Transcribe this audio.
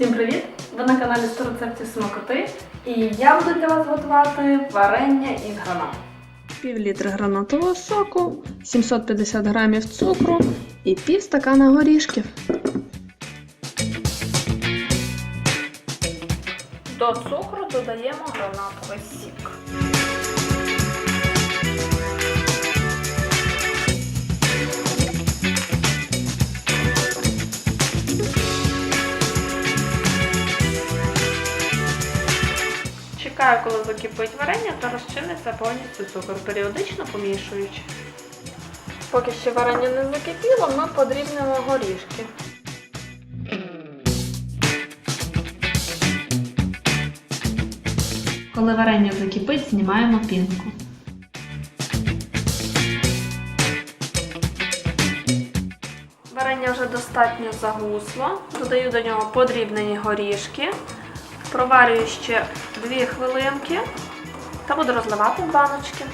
Всім привіт! Ви на каналі 100 рецептів смакоти і я буду для вас готувати варення із гранат. Пів літра гранатового соку, 750 грамів цукру і пів стакана горішків. До цукру додаємо гранатовий сік. Чекаю, коли закипить варення та розчиниться повністю цукор, періодично помішуючи. Поки ще варення не закипіло, ми подрібнемо горішки. Коли варення закипить, знімаємо пінку. Варення вже достатньо загусло. Додаю до нього подрібнені горішки. Проварюю ще 2 хвилинки та буду розливати в баночки.